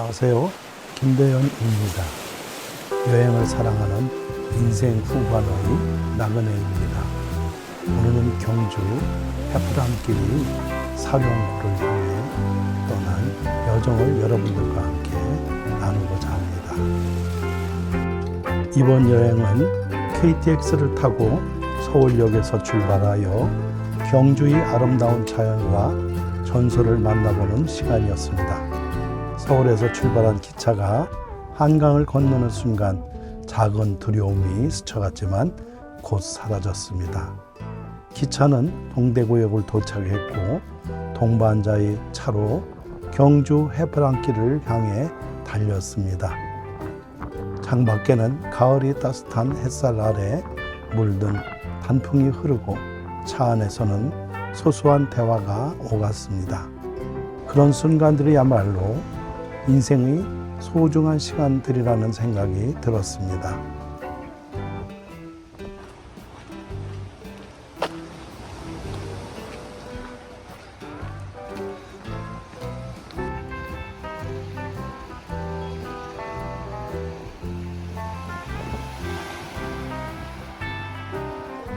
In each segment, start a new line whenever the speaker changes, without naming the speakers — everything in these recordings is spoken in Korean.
안녕하세요. 김대현입니다. 여행을 사랑하는 인생 후반의 나그네입니다. 오늘은 경주 해프람길이 사령구를 향해 떠난 여정을 여러분들과 함께 나누고자 합니다. 이번 여행은 KTX를 타고 서울역에서 출발하여 경주의 아름다운 자연과 전설을 만나보는 시간이었습니다. 서울에서 출발한 기차가 한강을 건너는 순간 작은 두려움이 스쳐갔지만 곧 사라졌습니다. 기차는 동대구역을 도착했고 동반자의 차로 경주 해프랑길을 향해 달렸습니다. 창밖에는 가을이 따뜻한 햇살 아래 물든 단풍이 흐르고 차 안에서는 소소한 대화가 오갔습니다. 그런 순간들이야말로 인생의 소중한 시간들이라는 생각이 들었습니다.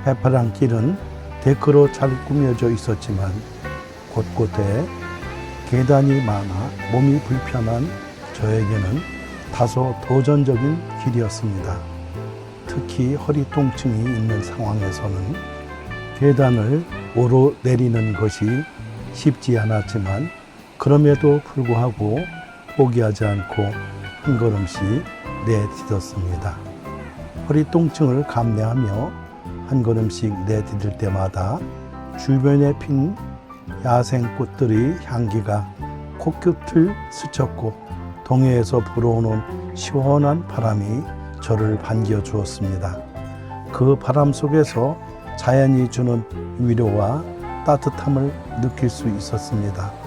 해파란 길은 데크로 잘 꾸며져 있었지만 곳곳에 계단이 많아 몸이 불편한 저에게는 다소 도전적인 길이었습니다. 특히 허리 통증이 있는 상황에서는 계단을 오르내리는 것이 쉽지 않았지만 그럼에도 불구하고 포기하지 않고 한 걸음씩 내딛었습니다. 허리 통증을 감내하며 한 걸음씩 내디딜 때마다 주변에 핀 야생 꽃들의 향기가 코끝을 스쳤고 동해에서 불어오는 시원한 바람이 저를 반겨 주었습니다. 그 바람 속에서 자연이 주는 위로와 따뜻함을 느낄 수 있었습니다.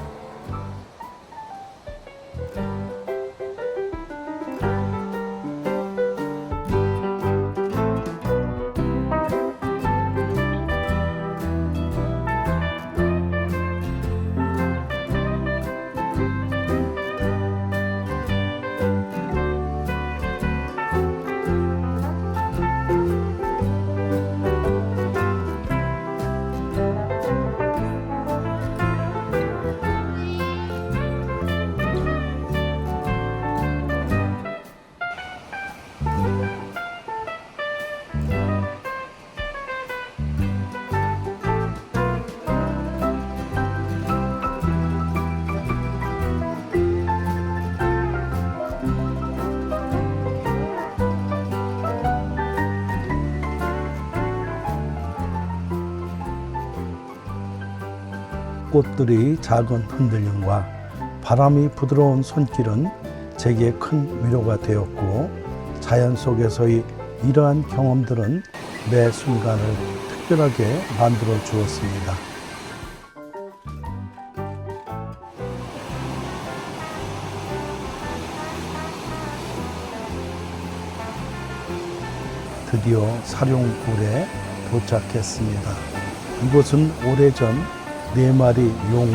꽃들의 작은 흔들림과 바람이 부드러운 손길은 제게 큰 위로가 되었고 자연 속에서의 이러한 경험들은 매 순간을 특별하게 만들어 주었습니다. 드디어 사룡굴에 도착했습니다. 이곳은 오래전 네 마리 용의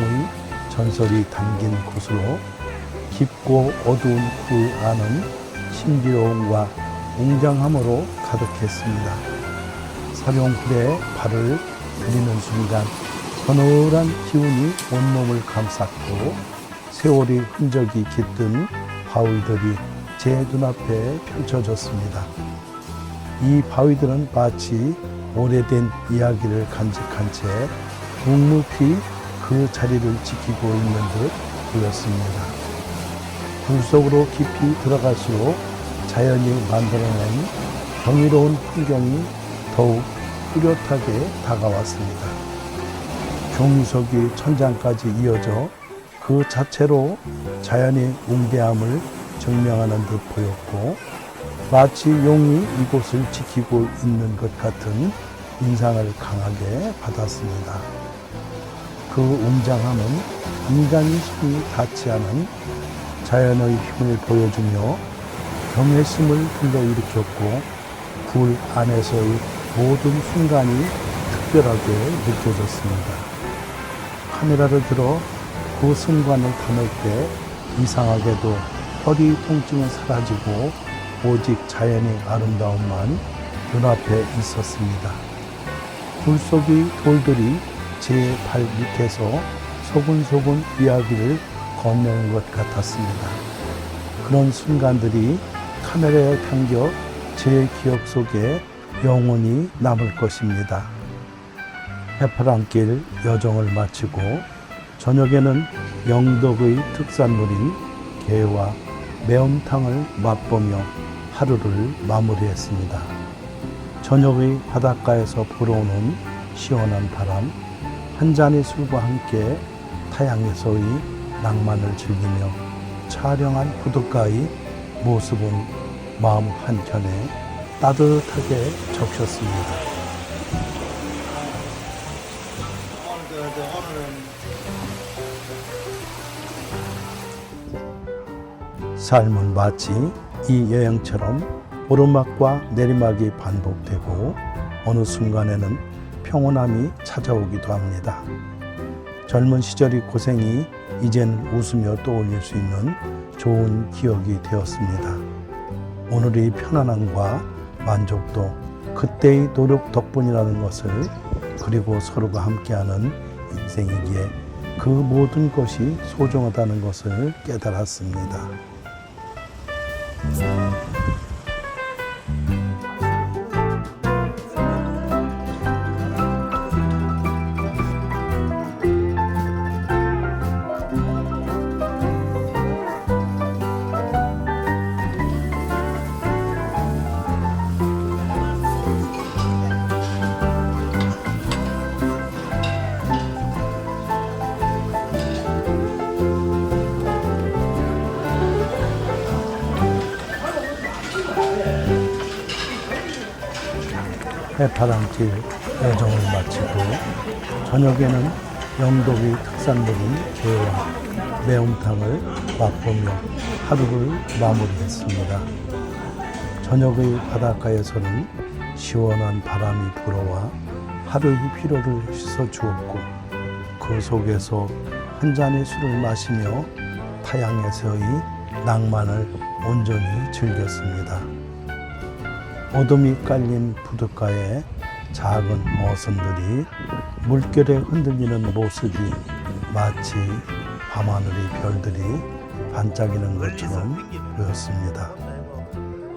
전설이 담긴 곳으로 깊고 어두운 그 안은 신비로움과 웅장함으로 가득했습니다. 사룡굴에 발을 들이는 순간 서늘한 기운이 온몸을 감쌌고 세월이 흔적이 깃든 바위들이 제 눈앞에 펼쳐졌습니다. 이 바위들은 마치 오래된 이야기를 간직한 채 묵묵히 그 자리를 지키고 있는 듯 보였습니다. 굴 속으로 깊이 들어갈수록 자연이 만들어낸 경이로운 풍경이 더욱 뚜렷하게 다가왔습니다. 경유석이 천장까지 이어져 그 자체로 자연의 웅대함을 증명하는 듯 보였고 마치 용이 이곳을 지키고 있는 것 같은 인상을 강하게 받았습니다. 그 웅장함은 인간의 힘이 닿지 않은 자연의 힘을 보여주며 경외심을 불러일으켰고 굴 안에서의 모든 순간이 특별하게 느껴졌습니다. 카메라를 들어 그 순간을 담을 때 이상하게도 허리 통증은 사라지고 오직 자연의 아름다움만 눈앞에 있었습니다. 물속의 돌들이 제 발 밑에서 소근소근 이야기를 건네는 것 같았습니다. 그런 순간들이 카메라에 담겨 제 기억 속에 영원히 남을 것입니다. 해파랑길 여정을 마치고 저녁에는 영덕의 특산물인 게와 매운탕을 맛보며 하루를 마무리했습니다. 저녁의 바닷가에서 불어오는 시원한 바람, 한 잔의 술과 함께 타양에서의 낭만을 즐기며 촬영한 부둣가의 모습은 마음 한켠에 따뜻하게 적셨습니다. 삶은 마치 이 여행처럼 오르막과 내리막이 반복되고 어느 순간에는 평온함이 찾아오기도 합니다. 젊은 시절의 고생이 이젠 웃으며 떠올릴 수 있는 좋은 기억이 되었습니다. 오늘의 편안함과 만족도 그때의 노력 덕분이라는 것을 그리고 서로가 함께하는 인생이기에 그 모든 것이 소중하다는 것을 깨달았습니다. 해파랑길 여정을 마치고 저녁에는 영덕의 특산물인 게와 매운탕을 맛보며 하루를 마무리했습니다. 저녁의 바닷가에서는 시원한 바람이 불어와 하루의 피로를 씻어주었고 그 속에서 한 잔의 술을 마시며 타양에서의 낭만을 온전히 즐겼습니다. 어둠이 깔린 부둣가에 작은 어선들이 물결에 흔들리는 모습이 마치 밤하늘의 별들이 반짝이는 것처럼 보였습니다.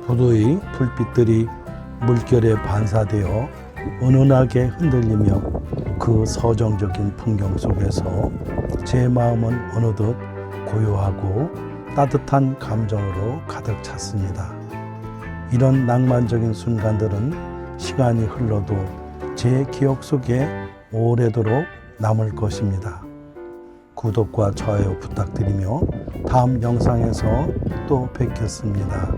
부두의 불빛들이 물결에 반사되어 은은하게 흔들리며 그 서정적인 풍경 속에서 제 마음은 어느덧 고요하고 따뜻한 감정으로 가득 찼습니다. 이런 낭만적인 순간들은 시간이 흘러도 제 기억 속에 오래도록 남을 것입니다. 구독과 좋아요 부탁드리며 다음 영상에서 또 뵙겠습니다.